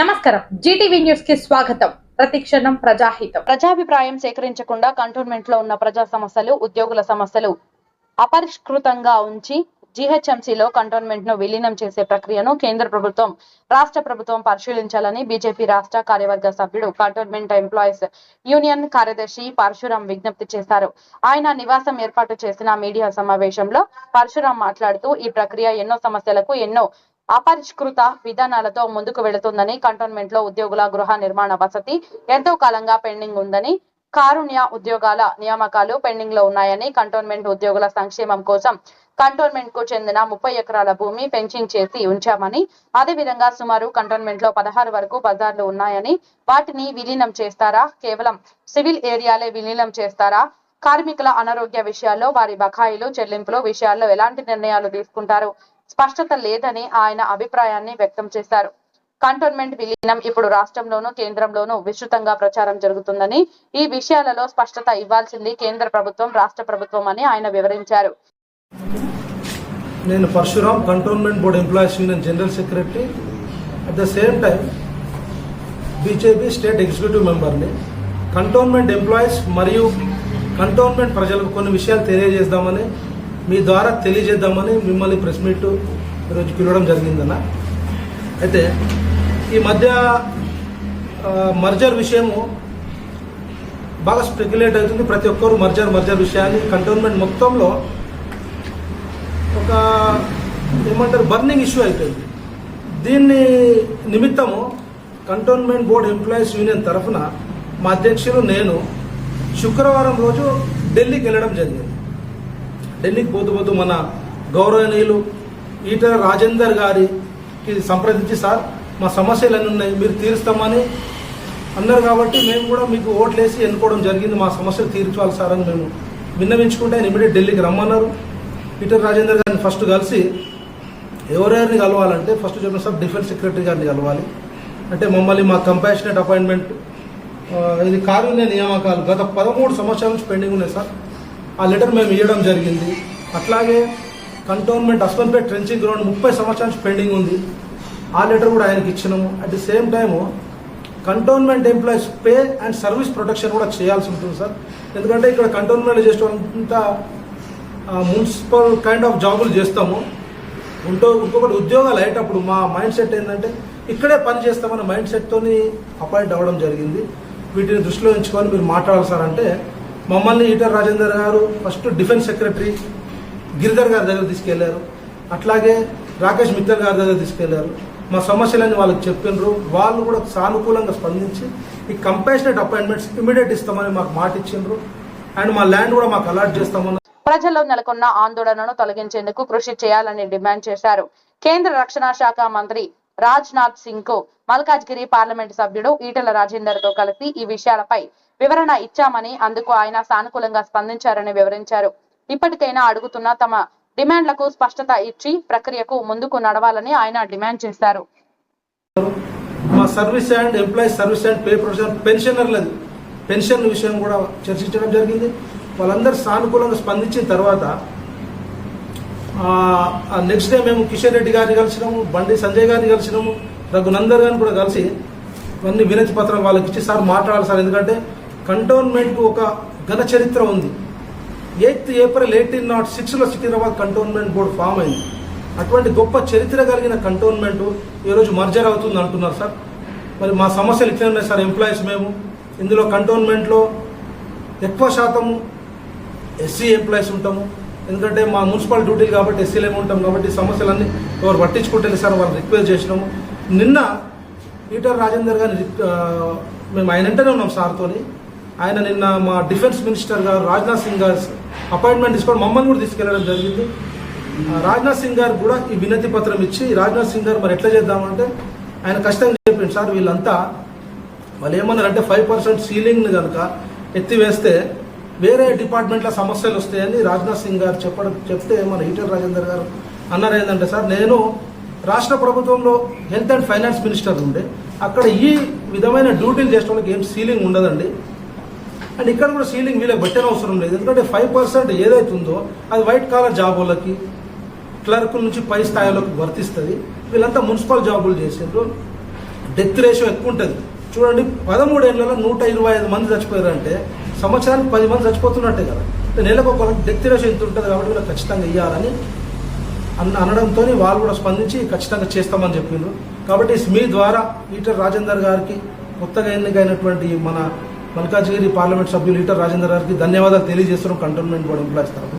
నమస్కారం. జీటీవీ న్యూస్కి స్వాగతం. ప్రతిక్షణం ప్రజాహితం. ప్రజాభిప్రాయం సేకరించకుండా కంటోన్మెంట్లో ఉన్న ప్రజా సమస్యలు ఉద్యోగుల సమస్యలు అపరిష్కృతంగా ఉంచి జీహెచ్ఎంసీలో కంటోన్మెంట్ను విలీనం చేసే ప్రక్రియను కేంద్ర ప్రభుత్వం రాష్ట్ర ప్రభుత్వం పరిశీలించాలని బీజేపీ రాష్ట్ర కార్యవర్గ సభ్యుడు కంటోన్మెంట్ ఎంప్లాయీస్ యూనియన్ కార్యదర్శి పరశురాం విజ్ఞప్తి చేశారు. ఆయన నివాసం ఏర్పాటు చేసిన మీడియా సమావేశంలో పరశురాం మాట్లాడుతూ ఈ ప్రక్రియ ఎన్నో సమస్యలకు ఎన్నో అపరిష్కృత విధానాలతో ముందుకు వెళుతుందని కంటోన్మెంట్లో ఉద్యోగుల గృహ నిర్మాణ వసతి ఎంతో కాలంగా పెండింగ్ ఉందని కారుణ్య ఉద్యోగాల నియామకాలు పెండింగ్లో ఉన్నాయని కంటోన్మెంట్ ఉద్యోగుల సంక్షేమం కోసం కంటోన్మెంట్కు చెందిన ముప్పై ఎకరాల భూమి పెంచింగ్ చేసి ఉంచామని అదేవిధంగా సుమారు కంటోన్మెంట్లో పదహారు వరకు బజార్లు ఉన్నాయని వాటిని విలీనం చేస్తారా? కేవలం సివిల్ ఏరియాలే విలీనం చేస్తారా? కార్మికుల అనారోగ్య విషయాల్లో వారి బకాయిలు చెల్లింపులు విషయాల్లో ఎలాంటి నిర్ణయాలు తీసుకుంటారు? స్పష్టత లేదని ఆయన అభిప్రాయాన్ని వ్యక్తం చేశారు. కంటోన్మెంట్ విలీనం ఇప్పుడు రాష్ట్రంలోనూ కేంద్రంలోనూ విస్తృతంగా ప్రచారం జరుగుతుందని ఈ విషయాలలో స్పష్టత ఇవ్వాల్సింది కేంద్ర ప్రభుత్వం రాష్ట్ర ప్రభుత్వం అని ఆయన వివరించారు. నేను Parashuram cantonment board employees union general secretary. At the same time BJP state executive మెంబర్ని cantonment employees మరియు కంటోన్మెంట్ ప్రజలకు కొన్ని విషయాలు తెలియజేద్దామని మీ ద్వారా తెలియజేద్దామని మిమ్మల్ని ప్రెస్ మీట్ ఈరోజు పిలవడం జరిగిందన్న. అయితే ఈ మధ్య మర్జర్ విషయము బాగా స్పెక్యులేట్ అవుతుంది. ప్రతి ఒక్కరు మర్జర్ మర్జర్ విషయాన్ని కంటోన్మెంట్ మొత్తంలో ఒక ఏమంటారు బర్నింగ్ ఇష్యూ అయిపోయింది. దీన్ని నిమిత్తము కంటోన్మెంట్ బోర్డ్ ఎంప్లాయీస్ యూనియన్ తరఫున మా అధ్యక్షులు నేను శుక్రవారం రోజు ఢిల్లీకి వెళ్ళడం జరిగింది. ఢిల్లీకి పోతూ పోతూ మన గౌరవనీయులు ఈటల రాజేందర్ గారికి సంప్రదించి సార్ మా సమస్యలు అన్నీ ఉన్నాయి మీరు తీరుస్తామని అన్నారు కాబట్టి మేము కూడా మీకు ఓట్లేసి ఎన్నుకోవడం జరిగింది మా సమస్యలు తీర్చాలి సార్ అని మేము విన్నవించుకుంటే ఆయన ఇమీడియట్ ఢిల్లీకి రమ్మన్నారు. పీటర్ రాజేందర్ గారిని ఫస్ట్ కలిసి ఎవరెవరిని కలవాలంటే ఫస్ట్ చెప్పిన సార్ డిఫెన్స్ సెక్రటరీ గారిని కలవాలి. అంటే మమ్మల్ని మా కంపాషనేట్ అపాయింట్మెంట్ ఇది కారుణ్య నియామకాలు గత పదమూడు సంవత్సరాల నుంచి పెండింగ్ ఉన్నాయి సార్. ఆ లెటర్ మేము ఇవ్వడం జరిగింది. అట్లాగే కంటోన్మెంట్ అస్పన్పేట్ ట్రెంచింగ్ గ్రౌండ్ ముప్పై సంవత్సరాల పెండింగ్ ఉంది. ఆ లెటర్ కూడా ఆయనకి ఇచ్చినాము. At the same time cantonment employees pay and service protection కూడా చేయాల్సి ఉంటుంది సార్ ఎందుకంటే ఇక్కడ కంటోన్మెంట్ చేసేటంతా మున్సిపల్ కైండ్ ఆఫ్ జాబులు చేస్తాము. ఉంటో ఇంకొకటి ఉద్యోగాలు అయ్యేటప్పుడు మా మైండ్ సెట్ ఏంటంటే ఇక్కడే పని చేస్తామన్న మైండ్ సెట్తోని అపాయింట్ అవ్వడం జరిగింది. వీటిని దృష్టిలో ఉంచుకొని మీరు మాట్లాడాలి సార్ అంటే మమ్మల్ని ఈటర్ రాజేందర్ గారు ఫస్ట్ డిఫెన్స్ సెక్రటరీ గిరిధర్ గారి దగ్గర తీసుకెళ్ళారు. అట్లాగే రాకేష్ మిత్తల్ గారి దగ్గర తీసుకెళ్ళారు. మా సమస్యలన్నీ వాళ్ళకి చెప్పినారు. వాళ్ళు కూడా సానుకూలంగా స్పందించి ఈ కంపాషనేట్ అపాయింట్మెంట్స్ ఇమీడియట్ ఇస్తామని మాకు మాట ఇచ్చిండ్రు. అండ్ మా ల్యాండ్ కూడా మాకు అలాట్ చేస్తామని ప్రజల్లో నెలకొన్న ఆందోళనను తొలగించేందుకు కృషి చేయాలని డిమాండ్ చేశారు. కేంద్ర రక్షణ శాఖ మంత్రి రాజ్నాథ్ సింగ్కు మల్కాజ్గిరి పార్లమెంట్ సభ్యుడు ఈటల రాజేందర్తో కలిసి ఈ విషయాలపై వివరణ ఇచ్చామని అందుకు ఆయన సానుకూలంగా స్పందించారని వివరించారు. ఇప్పటికైనా అడుగుతున్న తమ డిమాండ్లకు స్పష్టత ఇచ్చి ప్రక్రియకు ముందుకు నడవాలని ఆయన డిమాండ్ చేశారు. మా service and employee service and pay profession పెన్షనర్లది pension విషయం కూడా చర్చించడం జరిగింది. వాళ్ళందరూ సానుకూలంగా స్పందించిన తర్వాత నెక్స్ట్ డే మేము కిషన్ రెడ్డి గారిని కలిసినాము బండి సంజయ్ గారిని కలిసినాము రఘునందర్ గారిని కూడా కలిసి అన్ని వినతి పత్రం వాళ్ళకి ఇచ్చి సార్ మాట్లాడాలి సార్. ఎందుకంటే కంటోన్మెంట్కు ఒక ఘన చరిత్ర ఉంది. ఎయిత్ ఏప్రిల్ ఎయిటీన్ నాట్ సిక్స్లో సికింద్రాబాద్ కంటోన్మెంట్ బోర్డు ఫామ్ అయింది. అటువంటి గొప్ప చరిత్ర కలిగిన కంటోన్మెంట్ ఈరోజు మర్జర్ అవుతుంది అంటున్నారు సార్. మరి మా సమస్యలు ఇట్లే ఉన్నాయి సార్ ఎంప్లాయీస్ మేము. ఇందులో కంటోన్మెంట్లో ఎక్కువ శాతము ఎస్సీ ఎంప్లాయీస్ ఉంటాము. ఎందుకంటే మా మున్సిపల్ డ్యూటీలు కాబట్టి ఎస్సీలు ఉంటాం కాబట్టి సమస్యలన్నీ ఎవరు పట్టించుకుంటే సార్ వాళ్ళు రిక్వెస్ట్ చేసినాము. నిన్న ఈటర్ రాజేందర్ గారిని మేము ఆయన వెంటనే ఉన్నాం సార్తోని. ఆయన నిన్న మా డిఫెన్స్ మినిస్టర్ గారు రాజ్నాథ్ సింగ్ గారు అపాయింట్మెంట్ తీసుకొని మమ్మల్ని కూడా తీసుకెళ్ళడం జరిగింది. రాజ్నాథ్ సింగ్ గారు కూడా ఈ వినతి పత్రం ఇచ్చి రాజ్నాథ్ సింగ్ గారు మరి ఎట్లా చేద్దామంటే ఆయన కష్టంగా చెప్పింది సార్ వీళ్ళంతా వాళ్ళు ఏమన్నారంటే ఫైవ్ పర్సెంట్ సీలింగ్ని కనుక ఎత్తివేస్తే వేరే డిపార్ట్మెంట్లో సమస్యలు వస్తాయని రాజ్నాథ్ సింగ్ గారు చెప్పడం చెప్తే మన ఈటెల్ రాజేందర్ గారు అన్నారు ఏంటంటే సార్ నేను రాష్ట్ర ప్రభుత్వంలో హెల్త్ అండ్ ఫైనాన్స్ మినిస్టర్ ఉండే. అక్కడ ఈ విధమైన డ్యూటీలు చేసిన వాళ్ళకి ఏం సీలింగ్ ఉండదండి. అండ్ ఇక్కడ కూడా సీలింగ్ వీళ్ళకి పెట్టిన అవసరం లేదు. ఎందుకంటే ఫైవ్ పర్సెంట్ ఏదైతుందో అది వైట్ కాలర్ జాబ్ వాళ్ళకి క్లర్క్ నుంచి పై స్థాయిలోకి వర్తిస్తుంది. వీళ్ళంతా మున్సిపల్ జాబులు చేసిండ్రు డెత్ రేషియో ఎక్కువ ఉంటుంది. చూడండి పదమూడేళ్ళలో నూట ఇరవై ఐదు మంది చచ్చిపోయారు అంటే సంవత్సరానికి పది మంది చచ్చిపోతున్నట్టే కదా. నెలకు ఒక డెత్ రేషియో ఎంత ఉంటుంది కాబట్టి వీళ్ళకి ఖచ్చితంగా ఇవ్వాలని అన్న అనడంతో వాళ్ళు కూడా స్పందించి ఖచ్చితంగా చేస్తామని చెప్పిండ్రు. కాబట్టి మీ ద్వారా ఈటర్ రాజేందర్ గారికి కొత్తగా ఎన్నికైనటువంటి మన మల్కాజ్గిరి పార్లమెంట్ సభ్యులు ఈటర్ రాజేందర్ గారికి ధన్యవాదాలు తెలియజేస్తున్నాం. కంటోన్మెంట్ బోర్డు ఎంప్లాయీస్ తరఫున